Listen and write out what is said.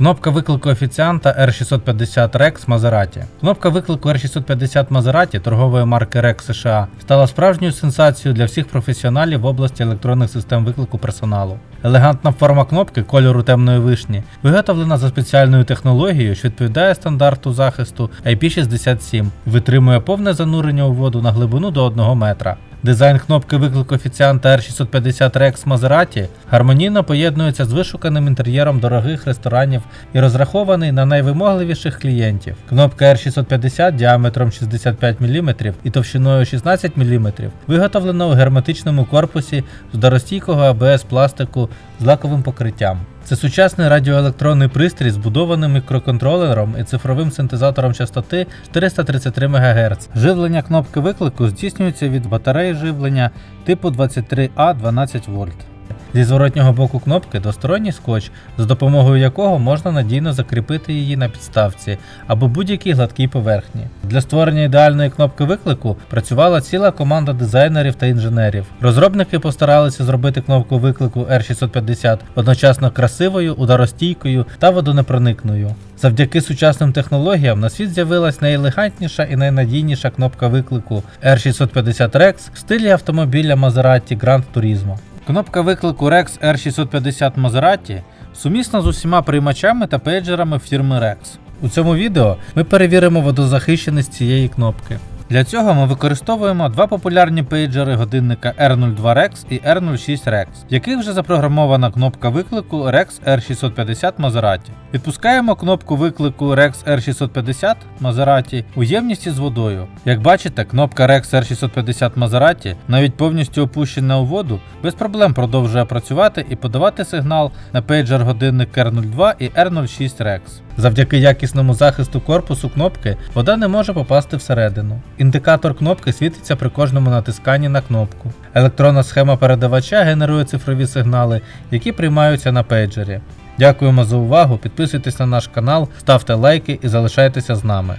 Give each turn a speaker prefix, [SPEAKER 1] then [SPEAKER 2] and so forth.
[SPEAKER 1] Кнопка виклику офіціанта R650 Rex Maserati. Кнопка виклику R650 Maserati торгової марки Rex США стала справжньою сенсацією для всіх професіоналів в області електронних систем виклику персоналу. Елегантна форма кнопки кольору темної вишні виготовлена за спеціальною технологією, що відповідає стандарту захисту IP67, витримує повне занурення у воду на глибину до 1 метра. Дизайн кнопки виклику офіціанта R650 Rex Maserati гармонійно поєднується з вишуканим інтер'єром дорогих ресторанів і розрахований на найвимогливіших клієнтів. Кнопка R650 діаметром 65 мм і товщиною 16 мм виготовлена у герметичному корпусі з доростійкого ABS пластику з лаковим покриттям. Це сучасний радіоелектронний пристрій, збудований мікроконтролером і цифровим синтезатором частоти 433 МГц. Живлення кнопки виклику здійснюється від батареї живлення типу 23А12 вольт. Зі зворотнього боку кнопки двосторонній скотч, за допомогою якого можна надійно закріпити її на підставці або будь-якій гладкій поверхні. Для створення ідеальної кнопки виклику працювала ціла команда дизайнерів та інженерів. Розробники постаралися зробити кнопку виклику R650 одночасно красивою, ударостійкою та водонепроникною. Завдяки сучасним технологіям на світ з'явилась найелегантніша і найнадійніша кнопка виклику R650 Rex в стилі автомобіля Maserati Grand Turismo. Кнопка виклику Rex R650 Maserati сумісна з усіма приймачами та пейджерами фірми Rex. У цьому відео ми перевіримо водозахищеність цієї кнопки. Для цього ми використовуємо два популярні пейджери годинника R02 Rex і R06 Rex, в яких вже запрограмована кнопка виклику Rex R650 Maserati. Відпускаємо кнопку виклику Rex R650 Maserati у ємність з водою. Як бачите, кнопка Rex R650 Maserati, навіть повністю опущена у воду, без проблем продовжує працювати і подавати сигнал на пейджер годинник R02 і R06 Rex. Завдяки якісному захисту корпусу кнопки вода не може попасти всередину. Індикатор кнопки світиться при кожному натисканні на кнопку. Електронна схема передавача генерує цифрові сигнали, які приймаються на пейджері. Дякуємо за увагу, підписуйтесь на наш канал, ставте лайки і залишайтеся з нами.